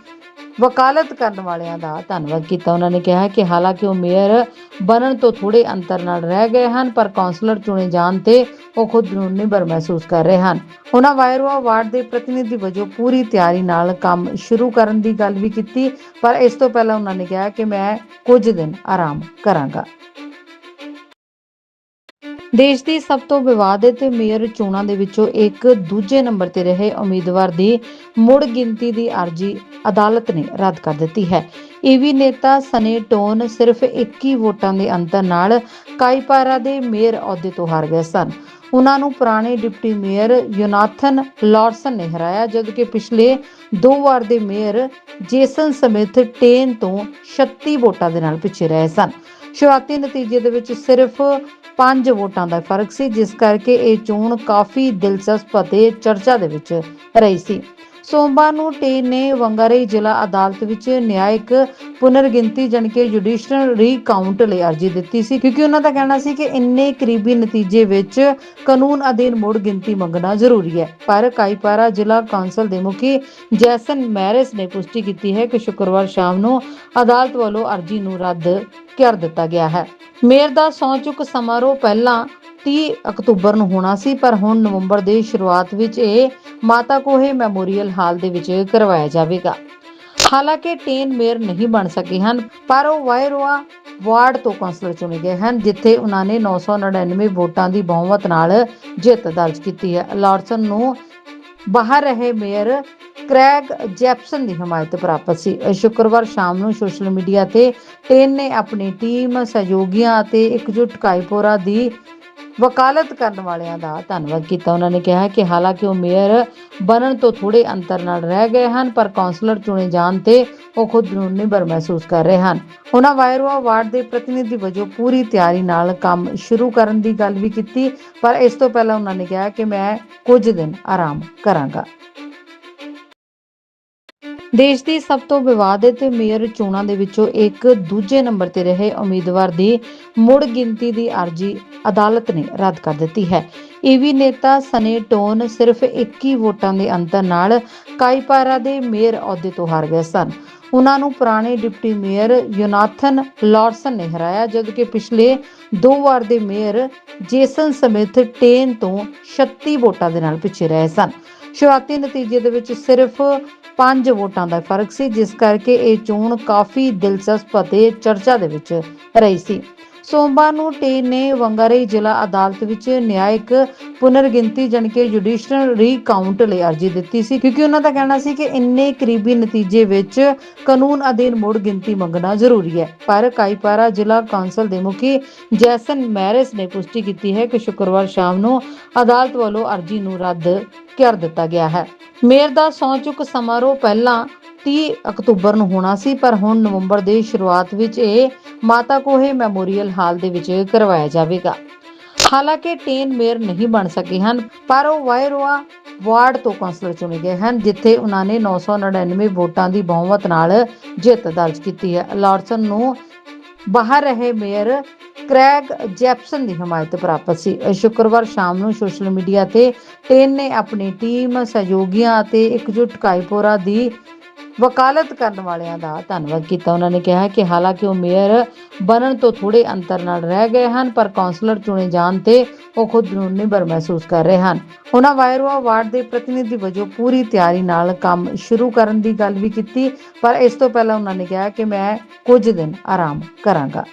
ਵਕਾਲਤ ਕਰਨ ਵਾਲਿਆਂ ਦਾ ਧੰਨਵਾਦ ਕੀਤਾ। ਉਹਨਾਂ ਨੇ ਕਿਹਾ ਕਿ ਹਾਲਾਂਕਿ ਉਹ ਮੇਅਰ ਬਣਨ ਤੋਂ ਥੋੜੇ ਅੰਤਰ ਨਾਲ ਰਹਿ ਗਏ ਹਨ, ਪਰ ਕਾਉਂਸਲਰ ਚੁਣੇ ਜਾਣ ਤੇ ਉਹ ਖੁਦ ਨੂੰ ਨਿਬਰ ਮਹਿਸੂਸ ਕਰ ਰਹੇ ਹਨ। ਉਹਨਾਂ ਵਾਇਰਵਾ ਵਾਰਡ ਦੇ ਪ੍ਰਤੀਨਿਧੀ ਵਜੋਂ ਪੂਰੀ ਤਿਆਰੀ ਨਾਲ ਕੰਮ ਸ਼ੁਰੂ ਕਰਨ ਦੀ ਗੱਲ ਵੀ ਕੀਤੀ, ਪਰ ਇਸ ਤੋਂ ਪਹਿਲਾਂ ਉਹਨਾਂ ਨੇ ਕਿਹਾ ਕਿ ਮੈਂ ਕੁਝ ਦਿਨ ਆਰਾਮ ਕਰਾਂਗਾ। ਦੇਸ਼ ਦੀ ਸਭ ਤੋਂ ਵਿਵਾਦਿਤ ਮੇਅਰ ਚੋਣਾਂ ਦੇ ਵਿੱਚੋਂ ਇੱਕ ਦੂਜੇ ਨੰਬਰ ਤੇ ਰਹੇ ਉਮੀਦਵਾਰ ਦੀ ਮੁੜ ਗਿਣਤੀ ਦੀ ਅਰਜ਼ੀ ਅਦਾਲਤ ਨੇ ਰੱਦ ਕਰ ਦਿੱਤੀ ਹੈ। ਈਵੀ ਨੇਤਾ ਸਨੇ ਟੋਨ ਸਿਰਫ 21 ਵੋਟਾਂ ਦੇ ਅੰਤਰ ਨਾਲ ਕਾਈਪਾਰਾ ਦੇ ਮੇਅਰ ਅਹੁਦੇ ਤੋਂ ਹਾਰ ਗਏ ਸਨ। ਉਹਨਾਂ ਨੂੰ ਪੁਰਾਣੇ ਡਿਪਟੀ ਮੇਅਰ ਯੋਨਾਥਨ ਲਾਰਸਨ ਨੇ ਹਰਾਇਆ, ਜਦਕਿ ਪਿਛਲੇ ਦੋ ਵਾਰ ਦੇ ਮੇਅਰ ਜੇਸਨ ਸਮਿਥ ਟੇਨ ਤੋਂ 36 ਵੋਟਾਂ ਦੇ ਨਾਲ ਪਿੱਛੇ ਰਹੇ ਸਨ। ਸ਼ੁਰੂਆਤੀ ਨਤੀਜੇ ਦੇ ਵਿੱਚ ਸਿਰਫ 5 ਵੋਟਾਂ ਦਾ ਫ਼ਰਕ ਸੀ, ਜਿਸ ਕਰਕੇ ਇਹ ਚੋਣ ਕਾਫੀ ਦਿਲਚਸਪ ਅਤੇ ਚਰਚਾ ਦੇ ਵਿੱਚ ਰਹੀ ਸੀ। ਸੋਮਵਾਰ ਨੂੰ ਟੇਨ ਨੇ ਵੰਗਾਰਈ ਜ਼ਿਲ੍ਹਾ ਅਦਾਲਤ ਵਿੱਚ ਨਿਆਇਕ ਪੁਨਰਗਿਣਤੀ ਜਨਕੇ ਜੁਡੀਸ਼ੀਅਲ ਰੀਕਾਊਂਟ ਲਈ ਅਰਜ਼ੀ ਦਿੱਤੀ ਸੀ, ਕਿਉਂਕਿ ਉਹਨਾਂ ਦਾ ਕਹਿਣਾ ਸੀ ਕਿ ਇੰਨੇ ਕਰੀਬੀ ਨਤੀਜੇ ਵਿੱਚ ਕਾਨੂੰਨ ਅਧੀਨ ਮੁੜ ਗਿਣਤੀ ਮੰਗਣਾ ਜ਼ਰੂਰੀ ਹੈ। ਪਰ ਕਾਈਪਾਰਾ ਜ਼ਿਲ੍ਹਾ ਕੌਂਸਲ ਦੇ ਮੁਖੀ ਜੈਸਨ ਮੈਰਿਸ ਨੇ ਪੁਸ਼ਟੀ ਕੀਤੀ ਹੈ ਕਿ ਸ਼ੁੱਕਰਵਾਰ ਸ਼ਾਮ ਨੂੰ ਅਦਾਲਤ ਵੱਲੋਂ ਅਰਜ਼ੀ ਨੂੰ ਰੱਦ ਕਰ ਦਿੱਤਾ ਗਿਆ ਹੈ। ਮੇਅਰ ਦਾ ਸਹੁੰ ਚੁੱਕ ਸਮਾਰੋਹ ਪਹਿਲਾਂ 30 ਅਕਤੂਬਰ ਨੂੰ ਹੋਣਾ ਸੀ, ਪਰ ਹੁਣ ਨਵੰਬਰ ਦੇ ਸ਼ੁਰੂਆਤ ਵਿੱਚ ਇਹ ਮਾਤਾ ਕੋਹੇ ਮੈਮੋਰੀਅਲ ਹਾਲ ਦੇ ਵਿੱਚ ਕਰਵਾਇਆ ਜਾਵੇਗਾ। ਹਾਲਾਂਕਿ ਟੇਨ ਮੇਅਰ ਨਹੀਂ ਬਣ ਸਕੇ ਹਨ, ਪਰ ਉਹ ਵਾਇਰੋਆ ਵਾਰਡ ਤੋਂ ਕੌਂਸਲਰ ਚੁਣੇ ਗਏ ਹਨ, ਜਿੱਥੇ ਉਹਨਾਂ ਨੇ 999 ਵੋਟਾਂ ਦੀ ਬਹੁਮਤ ਨਾਲ ਜਿੱਤ ਦਰਜ ਕੀਤੀ ਹੈ। ਲਾਰਸਨ ਨੂੰ ਬਾਹਰ ਰਹੇ ਮੇਅਰ ਕ੍ਰੈਗ ਜੈਪਸਨ ਦੀ ਹਮਾਇਤ ਪ੍ਰਾਪਤ ਸੀ। ਅਹ ਸ਼ੁੱਕਰਵਾਰ ਸ਼ਾਮ ਨੂੰ ਸੋਸ਼ਲ ਮੀਡੀਆ ਤੇ ਟੇਨ ਨੇ ਆਪਣੀ ਟੀਮ ਸਹਿਯੋਗੀਆਂ ਅਤੇ ਇਕਜੁੱਟ ਕਾਇਪੋਰਾ ਦੀ ਵਕਾਲਤ ਕਰਨ ਵਾਲਿਆਂ ਦਾ ਧੰਨਵਾਦ ਕੀਤਾ। ਉਹਨਾਂ ਨੇ ਕਿਹਾ ਕਿ ਹਾਲਾਂਕਿ ਉਹ ਮੇਅਰ ਬਣਨ ਤੋਂ ਥੋੜੇ ਅੰਤਰ ਨਾਲ ਰਹਿ ਗਏ ਹਨ, ਪਰ ਕਾਉਂਸਲਰ ਚੁਣੇ ਜਾਣ ਤੇ ਉਹ ਖੁਦ ਨੂੰ ਨਿਬਰ ਮਹਿਸੂਸ ਕਰ ਰਹੇ ਹਨ। ਉਹਨਾਂ ਵਾਇਰਵਾ ਵਾਰਡ ਦੇ ਪ੍ਰਤੀਨਿਧੀ ਵਜੋਂ ਪੂਰੀ ਤਿਆਰੀ ਨਾਲ ਕੰਮ ਸ਼ੁਰੂ ਕਰਨ ਦੀ ਗੱਲ ਵੀ ਕੀਤੀ, ਪਰ ਇਸ ਤੋਂ ਪਹਿਲਾਂ ਉਹਨਾਂ ਨੇ ਕਿਹਾ ਕਿ ਮੈਂ ਕੁਝ ਦਿਨ ਆਰਾਮ ਕਰਾਂਗਾ। ਦੇਸ਼ ਦੀ ਸਭ ਤੋਂ ਵਿਵਾਦਿਤ ਮੇਅਰ ਚੋਣਾਂ ਦੇ ਵਿੱਚੋਂ ਇੱਕ ਦੂਜੇ ਨੰਬਰ ਤੇ ਰਹੇ ਉਮੀਦਵਾਰ ਦੀ ਮੁੜ ਗਿਣਤੀ ਦੀ ਅਰਜ਼ੀ ਅਦਾਲਤ ਨੇ ਰੱਦ ਕਰ ਦਿੱਤੀ ਹੈ। ਈਵੀ ਨੇਤਾ ਸਨੇ ਟੋਨ ਸਿਰਫ 21 ਵੋਟਾਂ ਦੇ ਅੰਤਰ ਨਾਲ ਕਾਈਪਾਰਾ ਦੇ ਮੇਅਰ ਅਹੁਦੇ ਤੋਂ ਹਾਰ ਗਏ ਸਨ। ਉਹਨਾਂ ਨੂੰ ਪੁਰਾਣੇ ਡਿਪਟੀ ਮੇਅਰ ਯੋਨਾਥਨ ਲਾਰਸਨ ਨੇ ਹਰਾਇਆ, ਜਦਕਿ ਪਿਛਲੇ ਦੋ ਵਾਰ ਦੇ ਮੇਅਰ ਜੇਸਨ ਸਮਿਥ ਟੇਨ ਤੋਂ 36 ਵੋਟਾਂ ਦੇ ਨਾਲ ਪਿੱਛੇ ਰਹੇ ਸਨ। ਸ਼ੁਰੂਆਤੀ ਨਤੀਜੇ ਦੇ ਵਿੱਚ ਸਿਰਫ 5 ਵੋਟਾਂ ਦਾ ਫ਼ਰਕ ਸੀ, ਜਿਸ ਕਰਕੇ ਇਹ ਚੋਣ ਕਾਫੀ ਦਿਲਚਸਪ ਅਤੇ ਚਰਚਾ ਦੇ ਵਿੱਚ ਰਹੀ ਸੀ। ਸੋਮਵਾਰ ਨੂੰ ਟੇਨ ਨੇ ਵੰਗਾਰਈ ਜ਼ਿਲ੍ਹਾ ਅਦਾਲਤ ਵਿੱਚ ਨਿਆਇਕ ਪੁਨਰਗਿਣਤੀ ਜਨਕੇ ਜੁਡੀਸ਼ੀਅਲ ਰੀਕਾਊਂਟ ਲਈ ਅਰਜ਼ੀ ਦਿੱਤੀ ਸੀ, ਕਿਉਂਕਿ ਉਹਨਾਂ ਦਾ ਕਹਿਣਾ ਸੀ ਕਿ ਇੰਨੇ ਕਰੀਬੀ ਨਤੀਜੇ ਵਿੱਚ ਕਾਨੂੰਨ ਅਧੀਨ ਮੁੜ ਗਿਣਤੀ ਮੰਗਣਾ ਜ਼ਰੂਰੀ ਹੈ। ਪਰ ਕਾਈਪਾਰਾ ਜ਼ਿਲ੍ਹਾ ਕੌਂਸਲ ਦੇ ਮੁਖੀ ਜੈਸਨ ਮੈਰਿਸ ਨੇ ਪੁਸ਼ਟੀ ਕੀਤੀ ਹੈ ਕਿ ਸ਼ੁੱਕਰਵਾਰ ਸ਼ਾਮ ਨੂੰ ਅਦਾਲਤ ਵੱਲੋਂ ਅਰਜ਼ੀ ਨੂੰ ਰੱਦ ਕਰ ਦਿੱਤਾ ਗਿਆ ਹੈ। ਮੇਅਰ ਦਾ ਸਹੁੰ ਚੁੱਕ ਸਮਾਰੋਹ ਪਹਿਲਾਂ 30 ਅਕਤੂਬਰ ਨੂੰ ਹੋਣਾ ਸੀ, ਪਰ ਹੁਣ ਨਵੰਬਰ ਦੇ ਸ਼ੁਰੂਆਤ ਵਿੱਚ ਇਹ ਮਾਤਾ ਕੋਹੇ ਮੈਮੋਰੀਅਲ ਹਾਲ ਦੇ ਵਿੱਚ ਕਰਵਾਇਆ ਜਾਵੇਗਾ। ਹਾਲਾਂਕਿ ਟੇਨ ਮੇਅਰ ਨਹੀਂ ਬਣ ਸਕੇ ਹਨ, ਪਰ ਉਹ ਵਾਇਰੋਆ ਵਾਰਡ ਤੋਂ ਕੌਂਸਲਰ ਚੁਣੇ ਗਏ ਹਨ, ਜਿੱਥੇ ਉਹਨਾਂ ਨੇ 999 ਵੋਟਾਂ ਦੀ ਬਹੁਮਤ ਨਾਲ ਜਿੱਤ ਦਰਜ ਕੀਤੀ ਹੈ। ਲਾਰਸਨ ਨੂੰ ਬਾਹਰ ਰਹੇ ਮੇਅਰ ਕ੍ਰੈਗ ਜੈਪਸਨ ਦੀ ਹਮਾਇਤ ਪ੍ਰਾਪਤ ਸੀ। ਅਹ ਸ਼ੁੱਕਰਵਾਰ ਸ਼ਾਮ ਨੂੰ ਸੋਸ਼ਲ ਮੀਡੀਆ ਤੇ ਟੇਨ ਨੇ ਆਪਣੀ ਟੀਮ, ਸਹਿਯੋਗੀਆਂ ਅਤੇ ਇਕਜੁੱਟ ਕਾਇਪੋਰਾ ਦੀ ਵਕਾਲਤ ਕਰਨ ਵਾਲਿਆਂ ਦਾ ਧੰਨਵਾਦ ਕੀਤਾ। ਉਹਨਾਂ ਨੇ ਕਿਹਾ ਕਿ ਹਾਲਾਂਕਿ ਉਹ ਮੇਅਰ ਬਣਨ ਤੋਂ ਥੋੜੇ ਅੰਤਰ ਨਾਲ ਰਹਿ ਗਏ ਹਨ, ਪਰ ਕਾਉਂਸਲਰ ਚੁਣੇ ਜਾਣ ਤੇ ਉਹ ਖੁਦ ਨੂੰ ਨਿਬਰ ਮਹਿਸੂਸ ਕਰ ਰਹੇ ਹਨ। ਉਹਨਾਂ ਵਾਇਰਵਾ ਵਾਰਡ ਦੇ ਪ੍ਰਤੀਨਿਧੀ ਵਜੋਂ ਪੂਰੀ ਤਿਆਰੀ ਨਾਲ ਕੰਮ ਸ਼ੁਰੂ ਕਰਨ ਦੀ ਗੱਲ ਵੀ ਕੀਤੀ, ਪਰ ਇਸ ਤੋਂ ਪਹਿਲਾਂ ਉਹਨਾਂ ਨੇ ਕਿਹਾ ਕਿ ਮੈਂ ਕੁਝ ਦਿਨ ਆਰਾਮ ਕਰਾਂਗਾ।